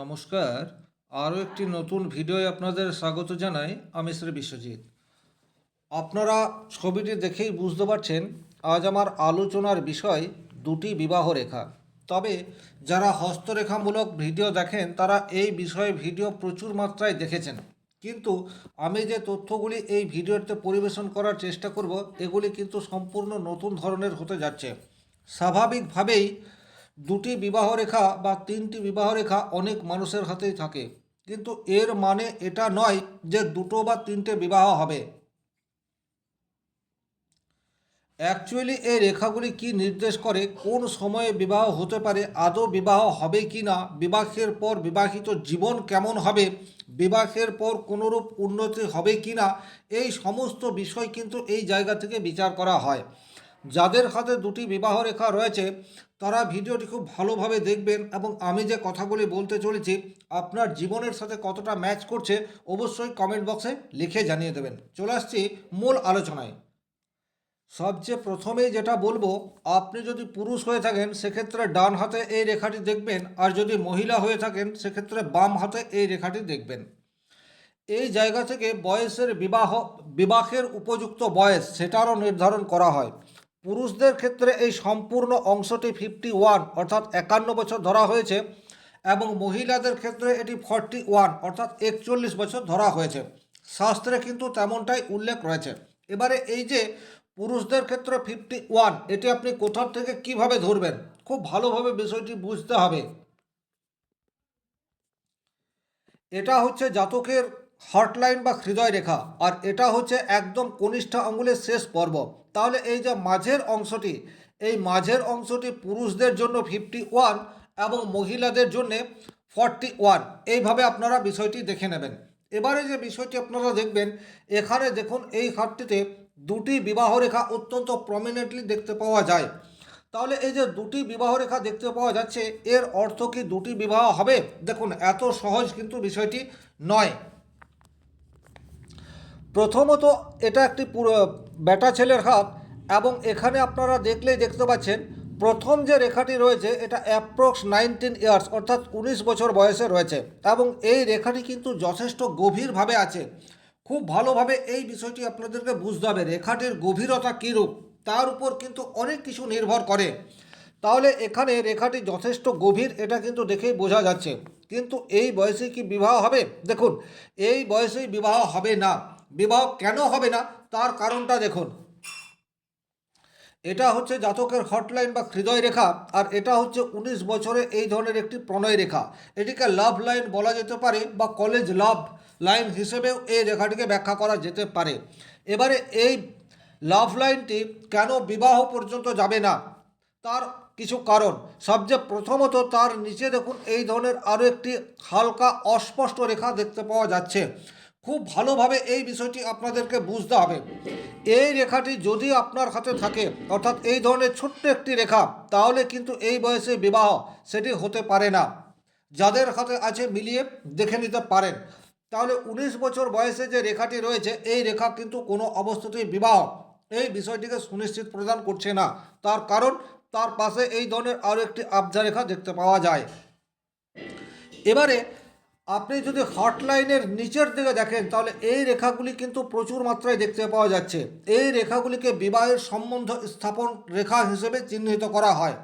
নমস্কার। আরও একটি নতুন ভিডিওয় আপনাদের স্বাগত জানাই আমি শ্রী বিশ্বজিৎ। আপনারা ছবিটি দেখেই বুঝতে পারছেন, আজ আমার আলোচনার বিষয় দুটি বিবাহ রেখা। তবে যারা হস্তরেখামূলক ভিডিও দেখেন, তারা এই বিষয়ে ভিডিও প্রচুর মাত্রায় দেখেছেন। কিন্তু আমি যে তথ্যগুলি এই ভিডিওতে পরিবেশন করার চেষ্টা করব, এগুলি কিন্তু সম্পূর্ণ নতুন ধরনের হতে যাচ্ছে। স্বাভাবিকভাবেই দুটি বিবাহ রেখা বা তিনটি বিবাহ রেখা অনেক মানুষের হাতেই থাকে। কিন্তু এর মানে এটা নয় যে দুটো বা তিনটে বিবাহ হবে। অ্যাকচুয়ালি এই রেখাগুলি কি নির্দেশ করে কোন সময়ে বিবাহ হতে পারে, আদৌ বিবাহ হবে কি না, বিবাহের পর বিবাহিত জীবন কেমন হবে, বিবাহের পর কোনোরূপ উন্নতি হবে কি না, এই সমস্ত বিষয় কিন্তু এই জায়গা থেকে বিচার করা হয়। যাদের হাতে দুটি বিবাহ রেখা রয়েছে, তারা ভিডিওটি খুব ভালোভাবে দেখবেন এবং আমি যে কথাগুলি বলতে চলেছি, আপনার জীবনের সাথে কতটা ম্যাচ করছে, অবশ্যই কমেন্ট বক্সে লিখে জানিয়ে দেবেন। চলে আসছি মূল আলোচনায়। সবচেয়ে প্রথমেই যেটা বলব, আপনি যদি পুরুষ হয়ে থাকেন, সেক্ষেত্রে ডান হাতে এই রেখাটি দেখবেন, আর যদি মহিলা হয়ে থাকেন, সেক্ষেত্রে বাম হাতে এই রেখাটি দেখবেন। এই জায়গা থেকে বয়সের বিবাহ, বিবাহের উপযুক্ত বয়স, সেটারও নির্ধারণ করা হয়। পুরুষদের ক্ষেত্রে এই সম্পূর্ণ অংশটি ফিফটি ওয়ান অর্থাৎ একান্ন বছর ধরা হয়েছে, এবং মহিলাদের ক্ষেত্রে এটি ফর্টি ওয়ান অর্থাৎ একচল্লিশ বছর ধরা হয়েছে। শাস্ত্রে কিন্তু তেমনটাই উল্লেখ রয়েছে। এবারে এই যে পুরুষদের ক্ষেত্রে ফিফটি ওয়ান এটি আপনি কোথার থেকে কীভাবে ধরবেন? খুব ভালোভাবে বিষয়টি বুঝতে হবে। এটা হচ্ছে জাতকের হটলাইন বা হৃদয় রেখা, আর এটা হচ্ছে একদম কনিষ্ঠ আঙ্গুলের শেষ পর্ব। তাহলে এই যে মাঝের অংশটি, এই মাঝের অংশটি পুরুষদের জন্য ফিফটি ওয়ান এবং মহিলাদের জন্যে ফর্টি ওয়ান এইভাবে আপনারা বিষয়টি দেখে নেবেন। এবারে যে বিষয়টি আপনারা দেখবেন, এখানে দেখুন এই হাতটিতে দুটি বিবাহ রেখা অত্যন্ত প্রমিনেন্টলি দেখতে পাওয়া যায়। তাহলে এই যে দুটি বিবাহ রেখা দেখতে পাওয়া যাচ্ছে, এর অর্থ কি দুটি বিবাহ হবে? দেখুন, এত সহজ কিন্তু বিষয়টি নয়। প্রথমত এটা একটি পুরো বেটা ছেলের হাত এবং এখানে আপনারা দেখলেই দেখতে পাচ্ছেন, প্রথম যে রেখাটি রয়েছে এটা অ্যাপ্রক্স নাইনটিন ইয়ার্স অর্থাৎ উনিশ বছর বয়সে রয়েছে এবং এই রেখাটি কিন্তু যথেষ্ট গভীরভাবে আছে। খুব ভালোভাবে এই বিষয়টি আপনাদেরকে বুঝতে হবে, রেখাটির গভীরতা কীরূপ, তার উপর কিন্তু অনেক কিছু নির্ভর করে। তাহলে এখানে রেখাটি যথেষ্ট গভীর, এটা কিন্তু দেখেই বোঝা যাচ্ছে। কিন্তু এই বয়সে কি বিবাহ হবে? দেখুন, এই বয়সেই বিবাহ হবে না। বিবাহ কেন হবে না? তার কারণটা দেখুন। এটা হচ্ছে জাতকের হটলাইন বা হৃদয় রেখা, আর এটা হচ্ছে উনিশ বছরে এই ধরনের একটি প্রণয় রেখা। এটিকে লাভ লাইন বলা যেতে পারে বা কলেজ লাভ লাইন হিসেবেও এই রেখাটিকে ব্যাখ্যা করা যেতে পারে। এবারে এই লাভ লাইনটি কেন বিবাহ পর্যন্ত যাবে না? তার কিছু কারণ। সবচেয়ে প্রথমত তার নিচে দেখুন, এই ধরনের আরও একটি হালকা অস্পষ্ট রেখা দেখতে পাওয়া যাচ্ছে। খুব ভালোভাবে এই বিষয়টি আপনাদেরকে বুঝতে হবে। এই রেখাটি যদি আপনার হাতে থাকে, অর্থাৎ এই ধরনের ছোট্ট একটি রেখা, তাহলে কিন্তু এই বয়সে বিবাহ সেটি হতে পারে না। যাদের হাতে আছে মিলিয়ে দেখে নিতে পারেন। তাহলে উনিশ বছর বয়সে যে রেখাটি রয়েছে, এই রেখা কিন্তু কোনো অবস্থাতেই বিবাহ। এই বিষয়টিকে সুনিশ্চিত প্রদান করছে না। তার কারণ, তার পাশে এই ধরনের আরও একটি আবজা রেখা দেখতে পাওয়া যায়। এবারে আপনি যদি হটলাইনের নিচের দিকে দেখেন, তাহলে এই রেখাগুলি কিন্তু প্রচুর মাত্রায় দেখতে পাওয়া যাচ্ছে। এই রেখাগুলিকে বিবাহের সম্বন্ধ স্থাপন রেখা হিসেবে চিহ্নিত করা হয়।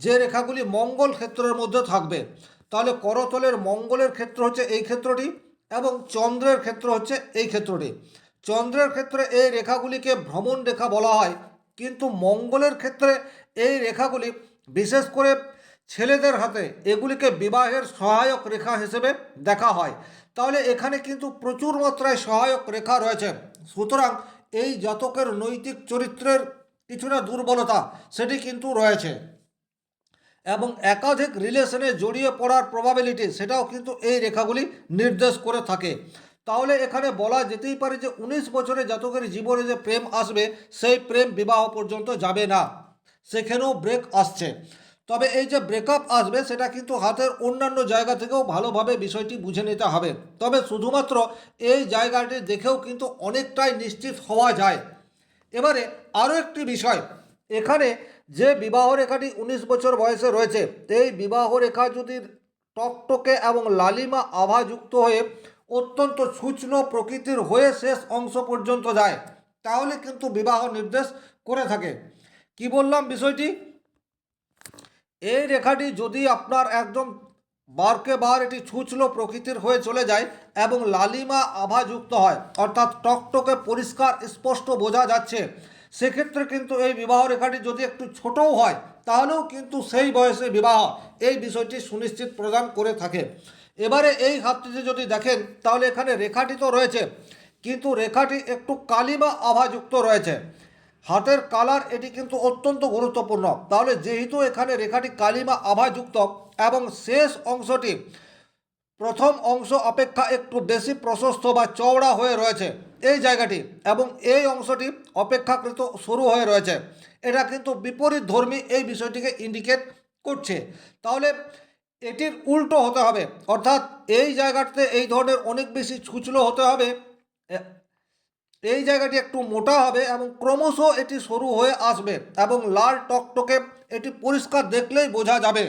যে রেখাগুলি মঙ্গল ক্ষেত্রের মধ্যে থাকবে, তাহলে করতলের মঙ্গলের ক্ষেত্র হচ্ছে এই ক্ষেত্রটি এবং চন্দ্রের ক্ষেত্র হচ্ছে এই ক্ষেত্রটি। চন্দ্রের ক্ষেত্রে এই রেখাগুলিকে ভ্রমণ রেখা বলা হয়, কিন্তু মঙ্গলের ক্ষেত্রে এই রেখাগুলি বিশেষ করে ছেলেদের হাতে এগুলিকে বিবাহের সহায়ক রেখা হিসেবে দেখা হয়। তাহলে এখানে কিন্তু প্রচুর মাত্রায় সহায়ক রেখা রয়েছে। সুতরাং এই জাতকের নৈতিক চরিত্রের কিছুটা দুর্বলতা সেটি কিন্তু রয়েছে। এবং একাধিক রিলেশনে জড়িয়ে পড়ার প্রবাবিলিটি সেটাও কিন্তু এই রেখাগুলি নির্দেশ করে থাকে। তাহলে এখানে বলা যেতেই পারে যে উনিশ বছরে জাতকের জীবনে যে প্রেম আসবে, সেই প্রেম বিবাহ পর্যন্ত যাবে না। সেখানেও ব্রেক আসছে। তবে এই যে ব্রেকআপ আসবে, সেটা কিন্তু হাতের অন্যান্য জায়গা থেকেও ভালোভাবে বিষয়টি বুঝে নিতে হবে। তবে শুধুমাত্র এই জায়গাটি দেখেও কিন্তু অনেকটাই নিশ্চিত হওয়া যায়। এবারে আরও একটি বিষয়। এখানে যে বিবাহ রেখাটি উনিশ বছর বয়সে রয়েছে এই বিবাহ রেখা যদি টকটকে এবং লালিমা আভাযুক্ত হয়ে অত্যন্ত সূক্ষ্ম প্রকৃতির হয়ে শেষ অংশ পর্যন্ত যায়, তাহলে কিন্তু বিবাহ নির্দেশ করে থাকে। কি বললাম বিষয়টি? এই রেখাটি যদি আপনার একদম বারকে বার এটি ছুঁচলো প্রকৃতির হয়ে চলে যায় এবং লালিমা আভাযুক্ত হয়, অর্থাৎ টকটকে পরিষ্কার স্পষ্ট বোঝা যাচ্ছে, সেক্ষেত্রে কিন্তু এই বিবাহ রেখাটি যদি একটু ছোটও হয়, তাহলেও কিন্তু সেই বয়সে বিবাহ এই বিষয়টি সুনিশ্চিত প্রদান করে থাকে। এবারে এই হাতটিতে যদি দেখেন, তাহলে এখানে রেখাটি তো রয়েছে, কিন্তু রেখাটি একটু কালিমা আভাযুক্ত রয়েছে। হাতের কালার এটি কিন্তু অত্যন্ত গুরুত্বপূর্ণ। তাহলে যেহেতু এখানে রেখাটি কালিমা আভাযুক্ত এবং শেষ অংশটি প্রথম অংশ অপেক্ষা একটু বেশি প্রশস্ত বা চওড়া হয়ে রয়েছে এই জায়গাটি এবং এই অংশটি অপেক্ষাকৃত শুরু হয়ে রয়েছে। এটা কিন্তু বিপরীত ধর্মী এই বিষয়টিকে ইন্ডিকেট করছে। তাহলে এটির উল্টো হতে হবে। অর্থাৎ এই জায়গাটিতে এই ধরনের অনেক বেশি ছুচলো হতে হবে। এই জায়গাটি একটু মোটা হবে এবং ক্রমশ এটি সরু হয়ে আসবে এবং লাল টকটকে এটি পরিষ্কার দেখলেই বোঝা যাবে।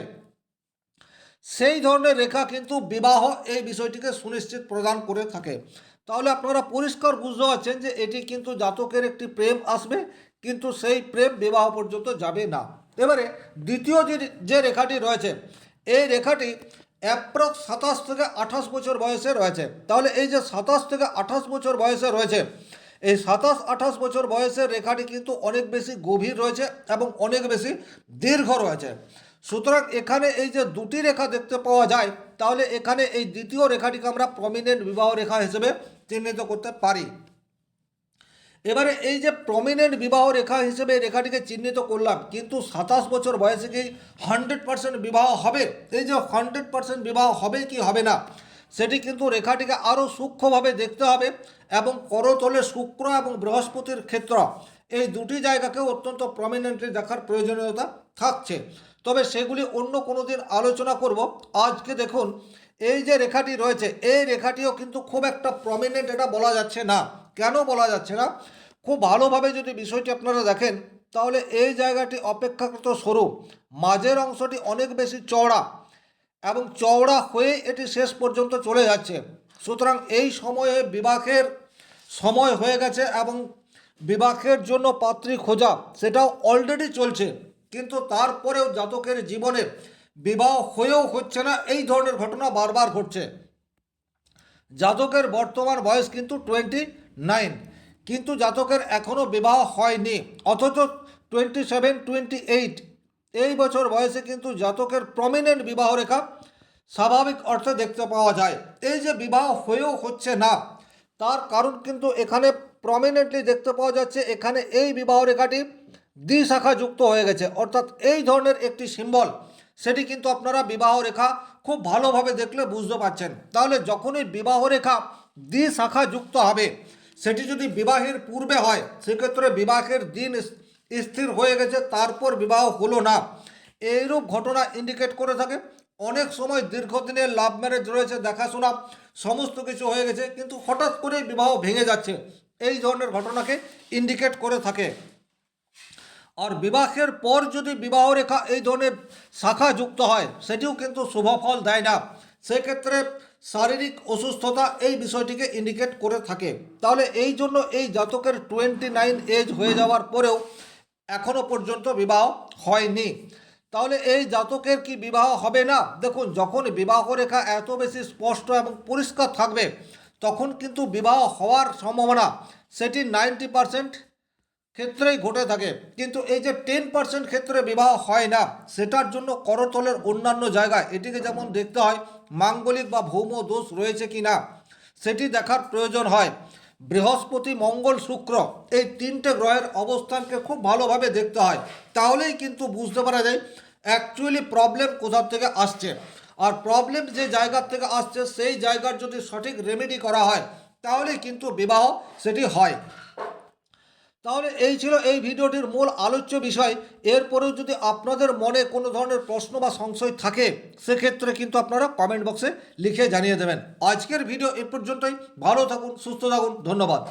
সেই ধরনের রেখা কিন্তু বিবাহ এই বিষয়টিকে সুনিশ্চিত প্রদান করে থাকে। তাহলে আপনারা পরিষ্কার বুঝতে পারছেন যে এটি কিন্তু জাতকের একটি প্রেম আসবে, কিন্তু সেই প্রেম বিবাহ পর্যন্ত যাবে না। এবারে দ্বিতীয় যে যে রেখাটি রয়েছে, এই রেখাটি অ্যাপ্রক্স সাতাশ থেকে আঠাশ বছর বয়সে রয়েছে। তাহলে এই যে সাতাশ থেকে আঠাশ বছর বয়সে রয়েছে এই সাতাশ, আঠাশ বছর বয়সের রেখাটি কিন্তু অনেক বেশি গভীর রয়েছে এবং অনেক বেশি দীর্ঘ রয়েছে। সুতরাং এখানে এই যে দুটি রেখা দেখতে পাওয়া যায়, তাহলে এখানে এই দ্বিতীয় রেখাটিকে আমরা প্রমিনেন্ট বিবাহ রেখা হিসেবে চিহ্নিত করতে পারি। এবারে এই যে প্রমিনেন্ট বিবাহ রেখা হিসেবে রেখাটিকে চিহ্নিত করলাম, কিন্তু সাতাশ বছর বয়সে কি হান্ড্রেড পার্সেন্ট বিবাহ হবে? এই যে হান্ড্রেড পার্সেন্ট বিবাহ হবে কি হবে না? সেটি কিন্তু রেখাটিকে আরও সূক্ষ্মভাবে দেখতে হবে এবং করতলে শুক্র এবং বৃহস্পতির ক্ষেত্র। এই দুটি জায়গাকেও অত্যন্ত প্রমিনেন্টলি দেখার প্রয়োজনীয়তা থাকছে। তবে সেগুলি অন্য কোনো দিন আলোচনা করব। আজকে দেখুন, এই যে রেখাটি রয়েছে, এই রেখাটিও কিন্তু খুব একটা প্রমিনেন্ট এটা বলা যাচ্ছে না। কেন বলা যাচ্ছে না? খুব ভালোভাবে যদি বিষয়টি আপনারা দেখেন, তাহলে এই জায়গাটি অপেক্ষাকৃত সরু। মাঝের অংশটি অনেক বেশি চওড়া। এবং চওড়া হয়ে এটি শেষ পর্যন্ত চলে যাচ্ছে। সুতরাং এই সময়ে বিবাহের সময় হয়ে গেছে এবং বিবাহের জন্য পাত্রী খোঁজা, সেটাও অলরেডি চলছে। কিন্তু তারপরেও জাতকের জীবনে বিবাহ হয়েও হচ্ছে না, এই ধরনের ঘটনা বারবার ঘটছে। জাতকের বর্তমান বয়স কিন্তু টোয়েন্টি নাইন কিন্তু জাতকের এখনও বিবাহ হয়নি, অথচ টোয়েন্টি সেভেন টোয়েন্টি এইট এই বছর বয়সে কিন্তু জাতকের প্রমিনেন্ট বিবাহ রেখা স্বাভাবিক অর্থে দেখতে পাওয়া যায়। এই যে বিবাহ হয়েও হচ্ছে না, তার কারণ কিন্তু এখানে প্রমিনেন্টলি দেখতে পাওয়া যাচ্ছে, এখানে এই বিবাহ রেখাটি দ্বিশাখা যুক্ত হয়ে গেছে। অর্থাৎ এই ধরনের একটি সিম্বল সেটি কিন্তু আপনারা বিবাহ রেখা খুব ভালোভাবে দেখলে বুঝতে পারছেন। তাহলে যখনই বিবাহ রেখা দ্বিশাখা যুক্ত হবে, সেটি যদি বিবাহের পূর্বে হয়, সেক্ষেত্রে বিবাহের দিন স্থির হয়ে গেছে, তারপর বিবাহ হলো না। এইরূপ ঘটনা ইন্ডিকেট করে থাকে। অনেক সময় দীর্ঘদিনের লাভ ম্যারেজ রয়েছে, দেখাশোনা, সমস্ত কিছু হয়ে গেছে, কিন্তু হঠাৎ করেই বিবাহ ভেঙে যাচ্ছে। এই ধরনের ঘটনাকে ইন্ডিকেট করে থাকে। আর বিবাহের পর যদি বিবাহ রেখা এই ধরনের শাখা যুক্ত হয়, সেটিও কিন্তু শুভ ফল দেয় না। সেক্ষেত্রে শারীরিক অসুস্থতা এই বিষয়টিকে ইন্ডিকেট করে থাকে। তাহলে এই জন্য এই জাতকের টোয়েন্টি নাইন এজ হয়ে যাওয়ার পরেও এখনও পর্যন্ত বিবাহ হয়নি। তাহলে এই জাতকের কি বিবাহ হবে না? দেখুন, যখন বিবাহ রেখা এত বেশি স্পষ্ট এবং পরিষ্কার থাকবে, তখন কিন্তু বিবাহ হওয়ার সম্ভাবনা সেটি নাইনটি পারসেন্ট ক্ষেত্রেই ঘটে থাকে। কিন্তু এই যে টেন পার্সেন্ট ক্ষেত্রে বিবাহ হয় না, সেটার জন্য করতলের অন্যান্য জায়গায় এটিকে যেমন দেখতে হয়, মাঙ্গলিক বা ভৌম দোষ রয়েছে কি না সেটি দেখার প্রয়োজন হয়। বৃহস্পতি, মঙ্গল, শুক্র এই তিনটে গ্রহের অবস্থানকে খুব ভালোভাবে দেখতে হয়। তাহলেই কিন্তু বুঝতে পারা যায় অ্যাকচুয়ালি প্রবলেম কোথার থেকে আসছে। আর প্রবলেম যে জায়গার থেকে আসছে, সেই জায়গার যদি সঠিক রেমেডি করা হয়, তাহলেই কিন্তু বিবাহ সেটি হয়। তাহলে এই ছিল এই ভিডিওটির মূল আলোচ্য বিষয়। এরপরেও যদি আপনাদের মনে কোনো ধরনের প্রশ্ন বা সংশয় থাকে, সেক্ষেত্রে কিন্তু আপনারা কমেন্ট বক্সে লিখে জানিয়ে দেবেন। আজকের ভিডিও এ পর্যন্তই। ভালো থাকুন, সুস্থ থাকুন। ধন্যবাদ।